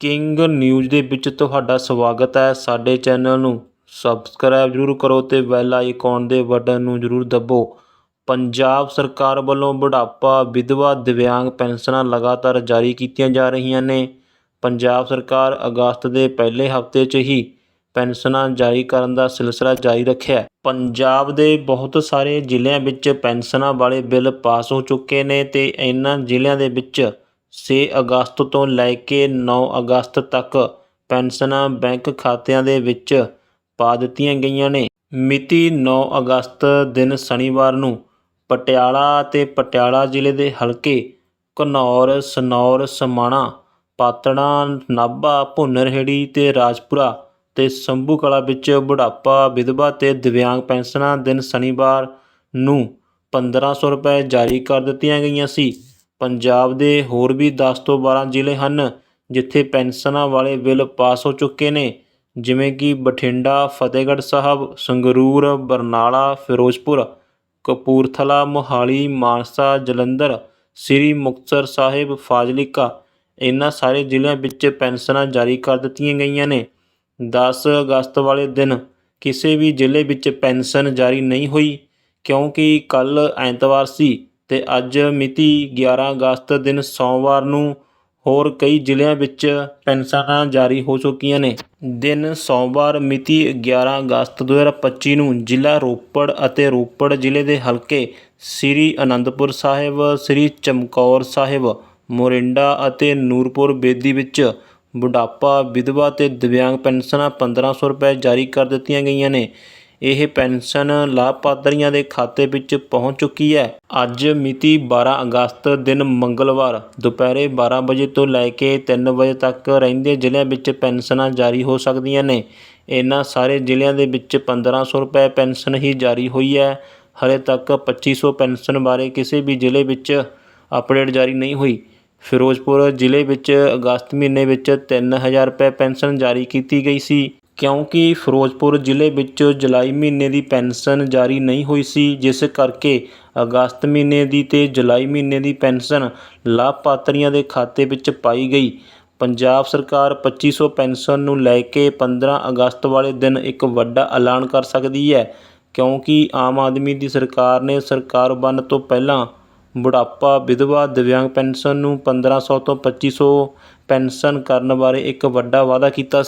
King news ਦੇ ਵਿੱਚ ਤੁਹਾਡਾ ਸਵਾਗਤ ਹੈ। ਸਾਡੇ ਚੈਨਲ ਨੂੰ ਸਬਸਕ੍ਰਾਈਬ ਜ਼ਰੂਰ ਕਰੋ ਤੇ ਬੈਲ ਆਈਕਨ ਦੇ ਬਟਨ ਨੂੰ ਜ਼ਰੂਰ ਦਬੋ। ਪੰਜਾਬ ਸਰਕਾਰ ਵੱਲੋਂ ਬੁਢਾਪਾ ਵਿਧਵਾ ਦਿਵਿਆਂਗ ਪੈਨਸ਼ਨਾਂ ਲਗਾਤਾਰ ਜਾਰੀ ਕੀਤੀਆਂ ਜਾ ਰਹੀਆਂ ਨੇ। ਪੰਜਾਬ ਸਰਕਾਰ ਅਗਸਤ ਦੇ ਪਹਿਲੇ ਹਫ਼ਤੇ 'ਚ ਹੀ ਪੈਨਸ਼ਨਾਂ ਜਾਰੀ ਕਰਨ ਦਾ ਸਿਲਸਿਲਾ ਜਾਰੀ ਰੱਖਿਆ ਪੰਜਾਬ ਦੇ ਬਹੁਤ ਸਾਰੇ ਜ਼ਿਲ੍ਹਿਆਂ ਵਿੱਚ ਪੈਨਸ਼ਨਾਂ ਵਾਲੇ ਬਿੱਲ ਪਾਸ ਹੋ ਚੁੱਕੇ ਨੇ ਤੇ ਇਹਨਾਂ ਜ਼ਿਲ੍ਹਿਆਂ ਦੇ ਵਿੱਚ ਛੇ ਅਗਸਤ ਤੋਂ ਲੈ ਕੇ 9 ਅਗਸਤ ਤੱਕ ਪੈਨਸ਼ਨਾਂ ਬੈਂਕ ਖਾਤਿਆਂ ਦੇ ਵਿੱਚ ਪਾ ਦਿੱਤੀਆਂ ਗਈਆਂ ਨੇ। ਮਿਤੀ 9 ਅਗਸਤ ਦਿਨ ਸ਼ਨੀਵਾਰ ਨੂੰ ਪਟਿਆਲਾ ਅਤੇ ਪਟਿਆਲਾ ਜ਼ਿਲ੍ਹੇ ਦੇ ਹਲਕੇ ਘਨੌਰ, ਸਨੌਰ, ਸਮਾਣਾ ਪਾਤੜਾਂ ਨਾਭਾ, ਭੁੰਨਰਹੇੜੀ ਤੇ ਰਾਜਪੁਰਾ ਤੇ ਸੰਭੂ ਕਲਾ ਵਿੱਚ ਬੁਢਾਪਾ, ਵਿਧਵਾ ਤੇ ਦਿਵਿਆਂਗ ਪੈਨਸ਼ਨਾਂ ਦਿਨ ਸ਼ਨੀਵਾਰ ਨੂੰ 1500 ਰੁਪਏ ਜਾਰੀ ਕਰ ਦਿੱਤੀਆਂ ਗਈਆਂ ਸੀ। ਪੰਜਾਬ ਦੇ ਹੋਰ ਵੀ 10 ਤੋਂ 12 ਜ਼ਿਲ੍ਹੇ ਹਨ, ਜਿੱਥੇ ਪੈਨਸ਼ਨਾਂ ਵਾਲੇ ਬਿੱਲ ਪਾਸ ਹੋ ਚੁੱਕੇ ਨੇ, ਜਿਵੇਂ ਕਿ ਬਠਿੰਡਾ, ਫਤਿਹਗੜ੍ਹ ਸਾਹਿਬ, ਸੰਗਰੂਰ, ਬਰਨਾਲਾ, ਫਿਰੋਜ਼ਪੁਰ, ਕਪੂਰਥਲਾ, ਮੋਹਾਲੀ, ਮਾਨਸਾ, ਜਲੰਧਰ, ਸ੍ਰੀ ਮੁਕਤਸਰ ਸਾਹਿਬ, ਫਾਜ਼ਿਲਕਾ। ਇਹਨਾਂ ਸਾਰੇ ਜ਼ਿਲ੍ਹਿਆਂ ਵਿੱਚ ਪੈਨਸ਼ਨਾਂ ਜਾਰੀ ਕਰ ਦਿੱਤੀਆਂ ਗਈਆਂ ਨੇ। 10 ਅਗਸਤ ਵਾਲੇ ਦਿਨ ਕਿਸੇ ਵੀ ਜ਼ਿਲ੍ਹੇ ਵਿੱਚ ਪੈਨਸ਼ਨ ਜਾਰੀ ਨਹੀਂ ਹੋਈ, ਕਿਉਂਕਿ ਕੱਲ ਐਤਵਾਰ ਸੀ। ਅਤੇ ਅੱਜ ਮਿਤੀ 11 ਅਗਸਤ ਦਿਨ ਸੋਮਵਾਰ ਨੂੰ ਹੋਰ ਕਈ ਜ਼ਿਲ੍ਹਿਆਂ ਵਿੱਚ ਪੈਨਸ਼ਨਾਂ ਜਾਰੀ ਹੋ ਚੁੱਕੀਆਂ ਨੇ। ਦਿਨ ਸੋਮਵਾਰ ਮਿਤੀ 11 ਅਗਸਤ 2025 ਨੂੰ ਜ਼ਿਲ੍ਹਾ ਰੋਪੜ ਅਤੇ ਰੋਪੜ ਜ਼ਿਲ੍ਹੇ ਦੇ ਹਲਕੇ ਸ੍ਰੀ ਅਨੰਦਪੁਰ ਸਾਹਿਬ, ਸ੍ਰੀ ਚਮਕੌਰ ਸਾਹਿਬ, ਮੋਰਿੰਡਾ ਅਤੇ ਨੂਰਪੁਰ ਬੇਦੀ ਵਿੱਚ ਬੁਢਾਪਾ, ਵਿਧਵਾ ਤੇ ਦਿਵਿਆਂਗ ਪੈਨਸ਼ਨਾਂ 1500 ਰੁਪਏ ਜਾਰੀ ਕਰ ਦਿੱਤੀਆਂ ਗਈਆਂ ਨੇ। ਇਹ ਪੈਨਸ਼ਨ ਲਾਭਪਾਤਰੀਆਂ ਦੇ ਖਾਤੇ ਵਿੱਚ ਪਹੁੰਚ ਚੁੱਕੀ ਹੈ। ਅੱਜ ਮਿਤੀ 12 ਅਗਸਤ ਦਿਨ ਮੰਗਲਵਾਰ, ਦੁਪਹਿਰੇ 12 ਵਜੇ ਤੋਂ ਲੈ ਕੇ 3 ਵਜੇ ਤੱਕ ਰਹਿੰਦੇ ਜ਼ਿਲ੍ਹਿਆਂ ਵਿੱਚ ਪੈਨਸ਼ਨਾਂ ਜਾਰੀ ਹੋ ਸਕਦੀਆਂ ਨੇ। ਇਹਨਾਂ ਸਾਰੇ ਜ਼ਿਲ੍ਹਿਆਂ ਦੇ ਵਿੱਚ 1500 ਰੁਪਏ ਪੈਨਸ਼ਨ ਹੀ ਜਾਰੀ ਹੋਈ ਹੈ। ਹਲੇ ਤੱਕ 2500 ਪੈਨਸ਼ਨ ਬਾਰੇ ਕਿਸੇ ਵੀ ਜ਼ਿਲ੍ਹੇ ਵਿੱਚ ਅਪਡੇਟ ਜਾਰੀ ਨਹੀਂ ਹੋਈ। ਫਿਰੋਜ਼ਪੁਰ ਜ਼ਿਲ੍ਹੇ ਵਿੱਚ ਅਗਸਤ ਮਹੀਨੇ ਵਿੱਚ 3000 ਰੁਪਏ ਪੈਨਸ਼ਨ ਜਾਰੀ ਕੀਤੀ ਗਈ ਸੀ। ਕਿਉਂਕਿ ਫਿਰੋਜ਼ਪੁਰ ਜ਼ਿਲ੍ਹੇ ਵਿੱਚ ਜੁਲਾਈ ਮਹੀਨੇ ਦੀ ਪੈਨਸ਼ਨ ਜਾਰੀ ਨਹੀਂ ਹੋਈ ਸੀ, ਜਿਸ ਕਰਕੇ ਅਗਸਤ ਮਹੀਨੇ ਦੀ ਅਤੇ ਜੁਲਾਈ ਮਹੀਨੇ ਦੀ ਪੈਨਸ਼ਨ ਲਾਭਪਾਤਰੀਆਂ ਦੇ ਖਾਤੇ ਵਿੱਚ ਪਾਈ ਗਈ। ਪੰਜਾਬ ਸਰਕਾਰ ਪੱਚੀ ਸੌ ਪੈਨਸ਼ਨ ਨੂੰ ਲੈ ਕੇ 15 ਅਗਸਤ ਵਾਲੇ ਦਿਨ ਇੱਕ ਵੱਡਾ ਐਲਾਨ ਕਰ ਸਕਦੀ ਹੈ, ਕਿਉਂਕਿ ਆਮ ਆਦਮੀ ਦੀ ਸਰਕਾਰ ਨੇ ਸਰਕਾਰ ਬਣਨ ਤੋਂ ਪਹਿਲਾਂ ਬੁਢਾਪਾ ਵਿਧਵਾ ਦਿਵਿਆਂਗ ਪੈਨਸ਼ਨ ਨੂੰ 1500 ਤੋਂ ਪੱਚੀ ਸੌ ਪੈਨਸ਼ਨ ਕਰਨ ਬਾਰੇ ਇੱਕ ਵੱਡਾ ਵਾਅਦਾ ਕੀਤਾ